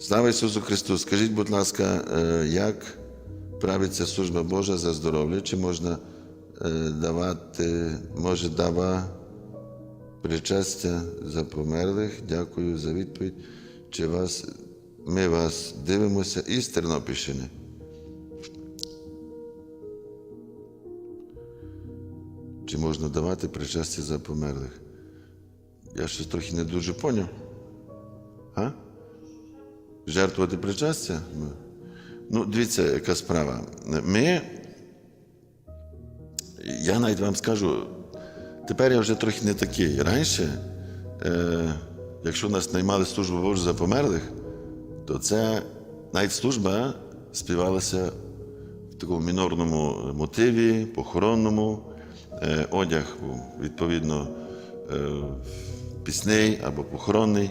Слава Ісусу Христу! Скажіть, будь ласка, е, як правиться служба Божа за здоров'я? Чи можна е, давати, може дава причастя за померлих? Дякую за відповідь. Чи вас, ми вас дивимося із Тернопільщини? Чи можна давати причастя за померлих? Я щось трохи не дуже поняв. Жертвувати причастя? Ну, Ну, дивіться, яка справа. Ми, я навіть вам скажу, тепер я вже трохи не такий. Раніше, е, якщо нас наймали службу Божу за померлих, то це навіть служба співалася в такому мінорному мотиві, похоронному, е, одяг був, відповідно, е, пісний або похоронний.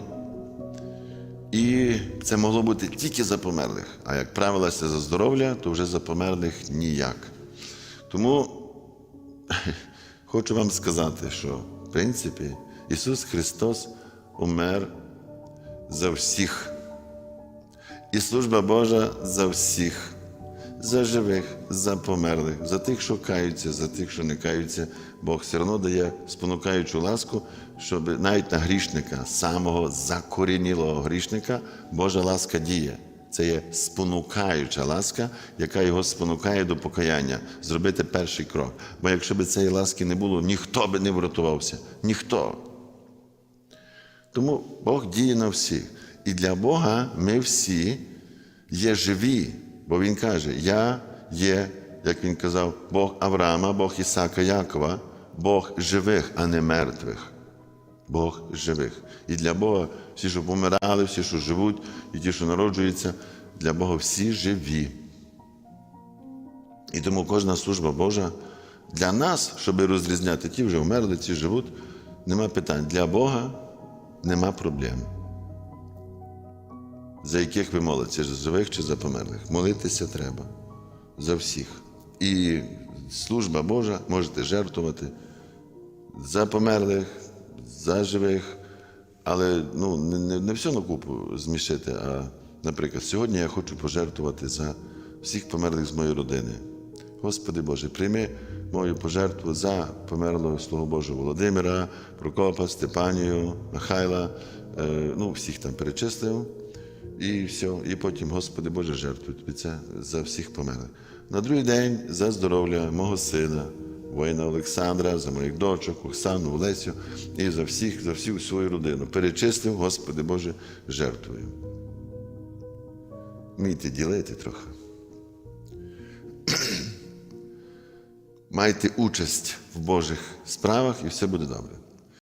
І це могло бути тільки за померлих. А як правилося за здоров'я, то вже за померлих ніяк. Тому хочу вам сказати, що в принципі Ісус Христос умер за всіх. І служба Божа за всіх, за живих, за померлих, за тих, що каються, за тих, що не каються. Бог все одно дає спонукаючу ласку, щоб навіть на грішника, самого закорінілого грішника, Божа ласка діє. Це є спонукаюча ласка, яка його спонукає до покаяння, зробити перший крок. Бо якщо б цієї ласки не було, ніхто би не врятувався. Ніхто. Тому Бог діє на всіх. І для Бога ми всі є живі, бо Він каже: Я є, як він казав, Бог Авраама, Бог Ісака Якова, Бог живих, а не мертвих. Бог живих. І для Бога всі, що помирали, всі, що живуть, і ті, що народжуються, для Бога всі живі. І тому кожна служба Божа для нас, щоб розрізняти, ті вже вмерли, ті живуть, нема питань. Для Бога нема проблем. За яких ви молитеся, за живих чи за померлих? Молитися треба за всіх. І служба Божа можете жертвувати за померлих, за живих, але ну, не, не, все на купу змішити. А, наприклад, сьогодні я хочу пожертвувати за всіх померлих з моєї родини. Господи Боже, прийми мою пожертву за померлого Слугу Божого Володимира, Прокопа, Степанію, Михайла, е, ну, всіх там перечислив. І все, і потім, Господи Боже, жертвую тобі це за всіх померлих. На другий день за здоров'я мого сина, воїна Олександра, за моїх дочок, Оксану, Олесю і за всіх, за всю свою родину. Перечислив, Господи Боже, жертвую. Вмійте ділити трохи. Майте участь в Божих справах і все буде добре.